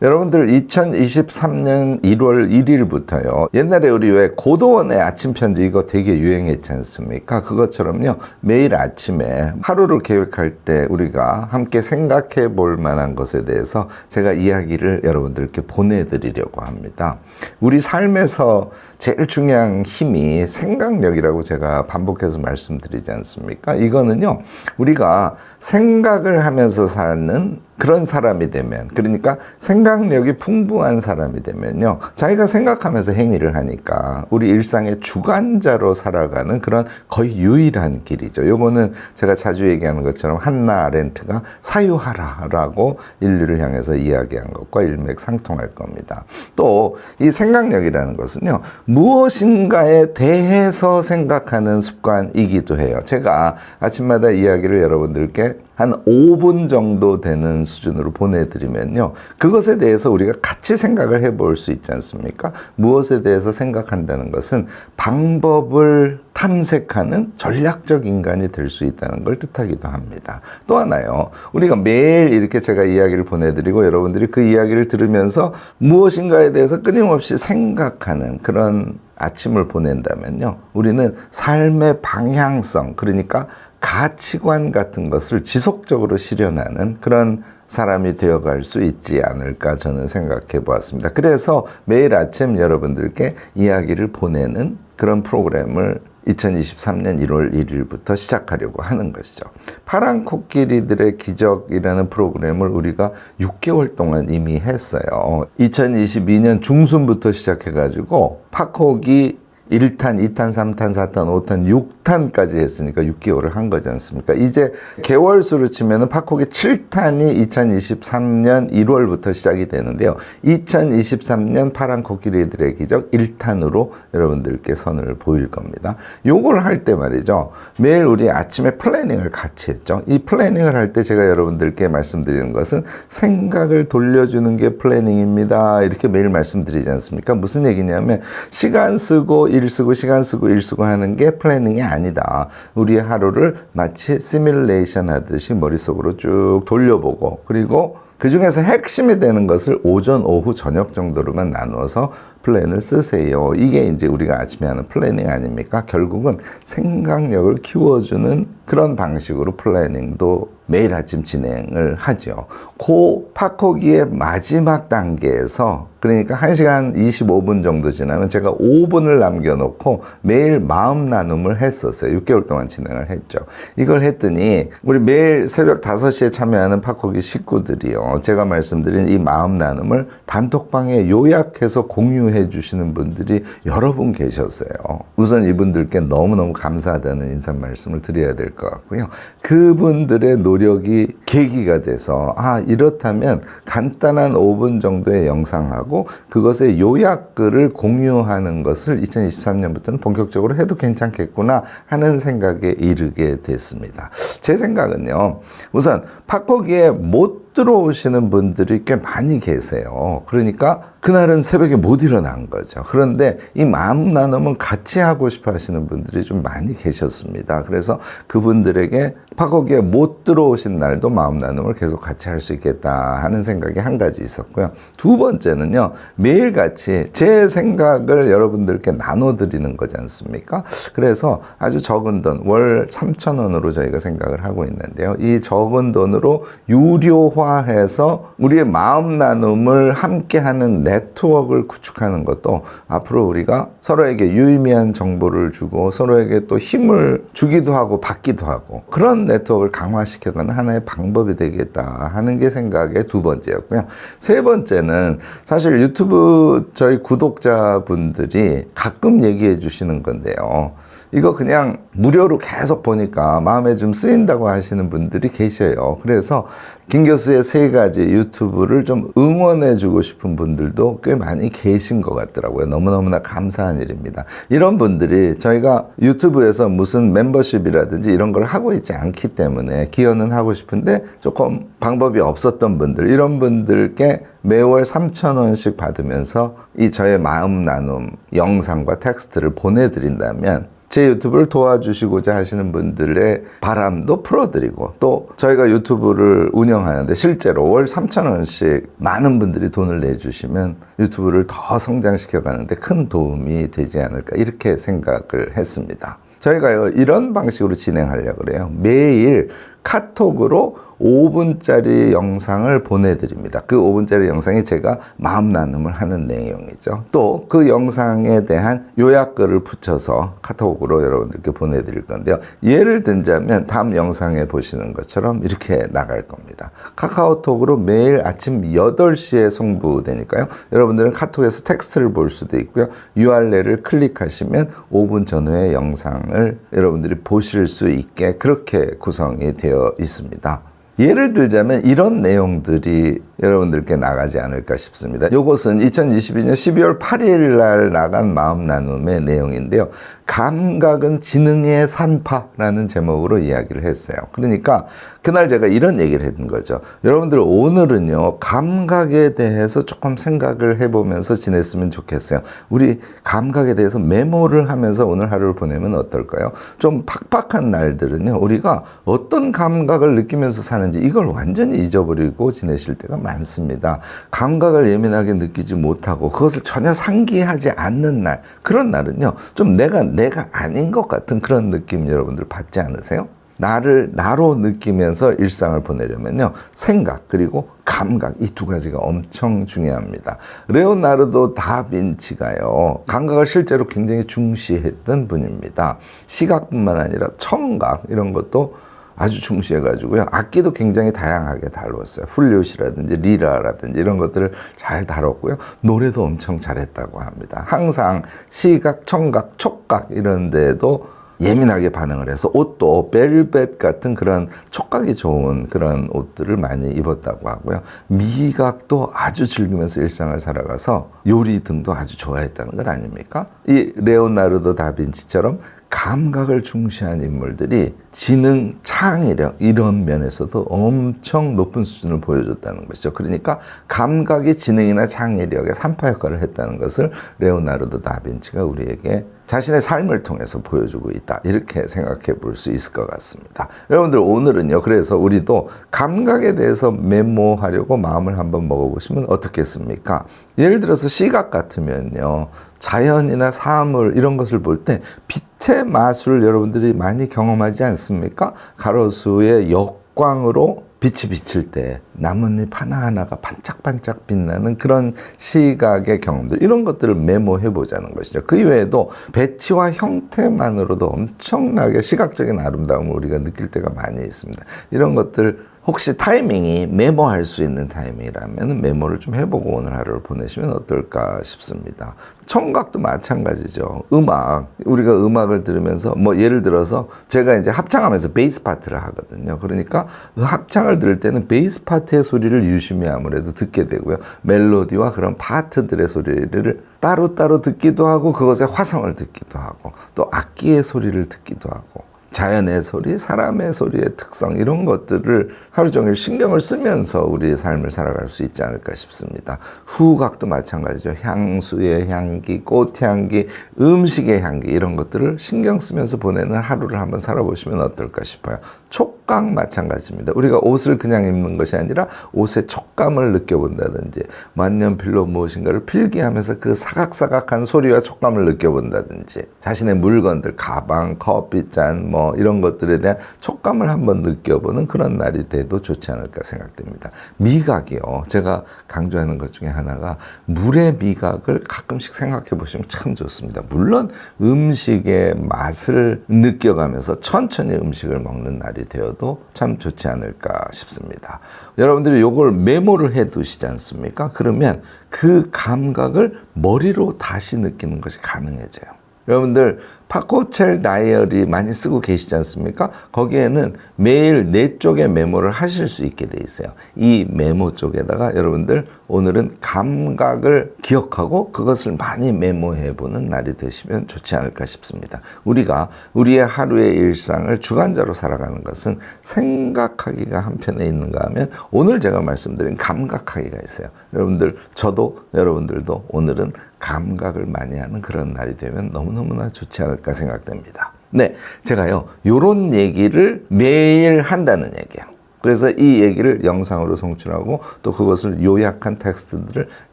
여러분들 2023년 1월 1일부터요. 옛날에 우리 왜 고도원의 아침 편지 이거 되게 유행했지 않습니까? 그것처럼요. 매일 아침에 하루를 계획할 때 우리가 함께 생각해 볼 만한 것에 대해서 제가 이야기를 여러분들께 보내드리려고 합니다. 우리 삶에서 제일 중요한 힘이 생각력이라고 제가 반복해서 말씀드리지 않습니까? 이거는요. 우리가 생각을 하면서 사는 그런 사람이 되면 그러니까 생각력이 풍부한 사람이 되면요 자기가 생각하면서 행위를 하니까 우리 일상의 주관자로 살아가는 그런 거의 유일한 길이죠 요거는 제가 자주 얘기하는 것처럼 한나 아렌트가 사유하라라고 인류를 향해서 이야기한 것과 일맥상통할 겁니다 또 이 생각력이라는 것은요 무엇인가에 대해서 생각하는 습관이기도 해요. 제가 아침마다 이야기를 여러분들께 한 5분 정도 되는 수준으로 보내드리면요. 그것에 대해서 우리가 같이 생각을 해볼 수 있지 않습니까? 무엇에 대해서 생각한다는 것은 방법을 탐색하는 전략적 인간이 될 수 있다는 걸 뜻하기도 합니다. 또 하나요. 우리가 매일 이렇게 제가 이야기를 보내드리고 여러분들이 그 이야기를 들으면서 무엇인가에 대해서 끊임없이 생각하는 그런 아침을 보낸다면요. 우리는 삶의 방향성, 그러니까 가치관 같은 것을 지속적으로 실현하는 그런 사람이 되어갈 수 있지 않을까 저는 생각해 보았습니다. 그래서 매일 아침 여러분들께 이야기를 보내는 그런 프로그램을 2023년 1월 1일부터 시작하려고 하는 것이죠. 파란 코끼리들의 기적이라는 프로그램을 우리가 6개월 동안 이미 했어요. 2022년 중순부터 시작해가지고 팝콕이 1탄, 2탄, 3탄, 4탄, 5탄, 6탄까지 했으니까 6개월을 한 거지 않습니까? 이제 개월수로 치면은 팝콕의 7탄이 2023년 1월부터 시작이 되는데요. 2023년 파란 코끼리들의 기적 1탄으로 여러분들께 선을 보일 겁니다. 요걸 할 때 말이죠. 매일 우리 아침에 플래닝을 같이 했죠. 이 플래닝을 할 때 제가 여러분들께 말씀드리는 것은 생각을 돌려주는 게 플래닝입니다. 이렇게 매일 말씀드리지 않습니까? 무슨 얘기냐면 시간 쓰고 일 쓰고 시간 쓰고 일 쓰고 하는 게 플래닝이 아니다. 우리의 하루를 마치 시뮬레이션 하듯이 머릿속으로 쭉 돌려보고 그리고 그 중에서 핵심이 되는 것을 오전, 오후, 저녁 정도로만 나누어서 플랜을 쓰세요. 이게 이제 우리가 아침에 하는 플래닝 아닙니까? 결국은 생각력을 키워주는 그런 방식으로 플래닝도 매일 아침 진행을 하죠. 그 팝코기의 마지막 단계에서 그러니까 1시간 25분 정도 지나면 제가 5분을 남겨놓고 매일 마음 나눔을 했었어요. 6개월 동안 진행을 했죠. 이걸 했더니 우리 매일 새벽 5시에 참여하는 팝코기 식구들이요. 제가 말씀드린 이 마음 나눔을 단톡방에 요약해서 공유해 주시는 분들이 여러 분 계셨어요. 우선 이분들께 너무너무 감사하다는 인사 말씀을 드려야 될 것 같고요. 그분들의 노력이 계기가 돼서 아 이렇다면 간단한 5분 정도의 영상하고 그것의 요약글을 공유하는 것을 2023년부터는 본격적으로 해도 괜찮겠구나 하는 생각에 이르게 됐습니다. 제 생각은요. 우선 팝고기에 못 들어오시는 분들이 꽤 많이 계세요. 그러니까 그날은 새벽에 못 일어난 거죠. 그런데 이 마음 나눔은 같이 하고 싶어 하시는 분들이 좀 많이 계셨습니다. 그래서 그분들에게 파거기에 못 들어오신 날도 마음 나눔을 계속 같이 할 수 있겠다 하는 생각이 한 가지 있었고요. 두 번째는요, 매일 같이 제 생각을 여러분들께 나눠드리는 거지 않습니까? 그래서 아주 적은 돈, 월 3,000원으로 저희가 생각을 하고 있는데요. 이 적은 돈으로 유료화해서 우리의 마음 나눔을 함께 하는 네트워크를 구축하는 것도 앞으로 우리가 서로에게 유의미한 정보를 주고 서로에게 또 힘을 주기도 하고 받기도 하고 그런 네트워크를 강화시켜가는 하나의 방법이 되겠다 하는 게 생각의 두 번째였고요. 세 번째는 사실 유튜브 저희 구독자분들이 가끔 얘기해 주시는 건데요. 이거 그냥 무료로 계속 보니까 마음에 좀 쓰인다고 하시는 분들이 계셔요. 그래서 김 교수의 세 가지 유튜브를 좀 응원해 주고 싶은 분들도 꽤 많이 계신 것 같더라고요. 너무너무나 감사한 일입니다. 이런 분들이 저희가 유튜브에서 무슨 멤버십이라든지 이런 걸 하고 있지 않기 때문에 기여는 하고 싶은데 조금 방법이 없었던 분들, 이런 분들께 매월 3,000원씩 받으면서 이 저의 마음 나눔 영상과 텍스트를 보내드린다면 제 유튜브를 도와주시고자 하시는 분들의 바람도 풀어드리고 또 저희가 유튜브를 운영하는데 실제로 월 3천 원씩 많은 분들이 돈을 내주시면 유튜브를 더 성장시켜 가는데 큰 도움이 되지 않을까 이렇게 생각을 했습니다. 저희가요 이런 방식으로 진행하려고 그래요. 매일 카톡으로 5분짜리 영상을 보내드립니다. 그 5분짜리 영상이 제가 마음 나눔을 하는 내용이죠. 또 그 영상에 대한 요약글을 붙여서 카톡으로 여러분들께 보내드릴 건데요. 예를 들자면 다음 영상에 보시는 것처럼 이렇게 나갈 겁니다. 카카오톡으로 매일 아침 8시에 송부되니까요. 여러분들은 카톡에서 텍스트를 볼 수도 있고요. URL을 클릭하시면 5분 전후의 영상을 여러분들이 보실 수 있게 그렇게 구성이 되어 있습니다. 예를 들자면 이런 내용들이 여러분들께 나가지 않을까 싶습니다. 이것은 2022년 12월 8일 날 나간 마음 나눔의 내용인데요. 감각은 지능의 산파라는 제목으로 이야기를 했어요. 그러니까 그날 제가 이런 얘기를 했던 거죠. 여러분들 오늘은요, 감각에 대해서 조금 생각을 해보면서 지냈으면 좋겠어요. 우리 감각에 대해서 메모를 하면서 오늘 하루를 보내면 어떨까요? 좀 팍팍한 날들은요, 우리가 어떤 감각을 느끼면서 사는지 이걸 완전히 잊어버리고 지내실 때가 많 습니다. 감각을 예민하게 느끼지 못하고 그것을 전혀 상기하지 않는 날, 그런 날은요, 좀 내가, 내가 아닌 것 같은 그런 느낌 여러분들 받지 않으세요? 나를 나로 느끼면서 일상을 보내려면요. 생각 그리고 감각 이 두 가지가 엄청 중요합니다. 레오나르도 다빈치가요. 감각을 실제로 굉장히 중시했던 분입니다. 시각뿐만 아니라 청각 이런 것도 아주 중시해가지고요. 악기도 굉장히 다양하게 다뤘어요. 플룻이라든지 리라라든지 이런 것들을 잘 다뤘고요. 노래도 엄청 잘했다고 합니다. 항상 시각, 청각, 촉각 이런 데도 예민하게 반응을 해서 옷도 벨벳 같은 그런 촉각이 좋은 그런 옷들을 많이 입었다고 하고요. 미각도 아주 즐기면서 일상을 살아가서 요리 등도 아주 좋아했다는 것 아닙니까? 이 레오나르도 다빈치처럼 감각을 중시한 인물들이 지능, 창의력 이런 면에서도 엄청 높은 수준을 보여줬다는 것이죠. 그러니까 감각이 지능이나 창의력의 산파 역할을 했다는 것을 레오나르도 다빈치가 우리에게 자신의 삶을 통해서 보여주고 있다. 이렇게 생각해 볼 수 있을 것 같습니다. 여러분들 오늘은요. 그래서 우리도 감각에 대해서 메모하려고 마음을 한번 먹어보시면 어떻겠습니까? 예를 들어서 시각 같으면요. 자연이나 사물 이런 것을 볼 때 빛 의 마술 여러분들이 많이 경험하지 않습니까? 가로수의 역광으로 빛이 비칠 때 나뭇잎 하나하나가 반짝반짝 빛나는 그런 시각의 경험들 이런 것들을 메모해 보자는 것이죠. 그 이외에도 배치와 형태만으로도 엄청나게 시각적인 아름다움을 우리가 느낄 때가 많이 있습니다. 이런 것들 혹시 타이밍이 메모할 수 있는 타이밍이라면 메모를 좀 해보고 오늘 하루를 보내시면 어떨까 싶습니다. 청각도 마찬가지죠. 음악. 우리가 음악을 들으면서 뭐 예를 들어서 제가 이제 합창하면서 베이스 파트를 하거든요. 그러니까 그 합창을 들을 때는 베이스 파트의 소리를 유심히 아무래도 듣게 되고요. 멜로디와 그런 파트들의 소리를 따로따로 듣기도 하고 그것의 화성을 듣기도 하고 또 악기의 소리를 듣기도 하고 자연의 소리, 사람의 소리의 특성 이런 것들을 하루 종일 신경을 쓰면서 우리의 삶을 살아갈 수 있지 않을까 싶습니다. 후각도 마찬가지죠. 향수의 향기, 꽃향기, 음식의 향기 이런 것들을 신경 쓰면서 보내는 하루를 한번 살아보시면 어떨까 싶어요. 촉 각 마찬가지입니다. 우리가 옷을 그냥 입는 것이 아니라 옷의 촉감을 느껴본다든지 만년필로 무엇인가를 필기하면서 그 사각사각한 소리와 촉감을 느껴본다든지 자신의 물건들, 가방, 커피잔 뭐 이런 것들에 대한 촉감을 한번 느껴보는 그런 날이 돼도 좋지 않을까 생각됩니다. 미각이요. 제가 강조하는 것 중에 하나가 물의 미각을 가끔씩 생각해 보시면 참 좋습니다. 물론 음식의 맛을 느껴가면서 천천히 음식을 먹는 날이 되어도 참 좋지 않을까 싶습니다. 여러분들이 요걸 메모를 해 두시지 않습니까? 그러면 그 감각을 머리로 다시 느끼는 것이 가능해져요. 여러분들 파코첼 다이어리 많이 쓰고 계시지 않습니까? 거기에는 매일 네 쪽의 메모를 하실 수 있게 돼 있어요. 이 메모 쪽에다가 여러분들 오늘은 감각을 기억하고 그것을 많이 메모해 보는 날이 되시면 좋지 않을까 싶습니다. 우리가 우리의 하루의 일상을 주관자로 살아가는 것은 생각하기가 한편에 있는가 하면 오늘 제가 말씀드린 감각하기가 있어요. 여러분들 저도 여러분들도 오늘은 감각을 많이 하는 그런 날이 되면 너무너무 너무나 좋지 않을까 생각됩니다. 네, 제가요, 요런 얘기를 매일 한다는 얘기예요. 그래서 이 얘기를 영상으로 송출하고 또 그것을 요약한 텍스트들을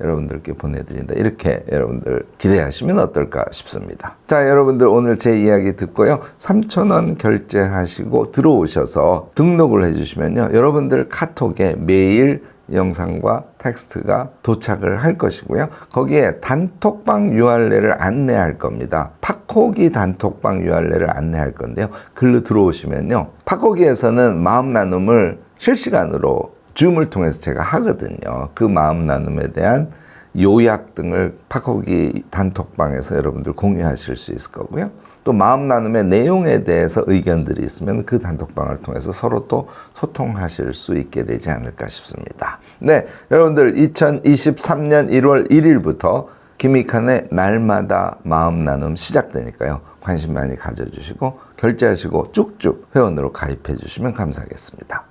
여러분들께 보내드린다. 이렇게 여러분들 기대하시면 어떨까 싶습니다. 자, 여러분들 오늘 제 이야기 듣고요. 3,000원 결제하시고 들어오셔서 등록을 해주시면요. 여러분들 카톡에 매일 영상과 텍스트가 도착을 할 것이고요. 거기에 단톡방 URL을 안내할 겁니다. 팝코기 단톡방 URL을 안내할 건데요. 글로 들어오시면요. 팝코기에서는 마음 나눔을 실시간으로 줌을 통해서 제가 하거든요. 그 마음 나눔에 대한 요약 등을 팝코기 단톡방에서 여러분들 공유하실 수 있을 거고요. 또 마음 나눔의 내용에 대해서 의견들이 있으면 그 단톡방을 통해서 서로 또 소통하실 수 있게 되지 않을까 싶습니다. 네, 여러분들 2023년 1월 1일부터 김익환의 날마다 마음 나눔 시작되니까요. 관심 많이 가져주시고 결제하시고 쭉쭉 회원으로 가입해 주시면 감사하겠습니다.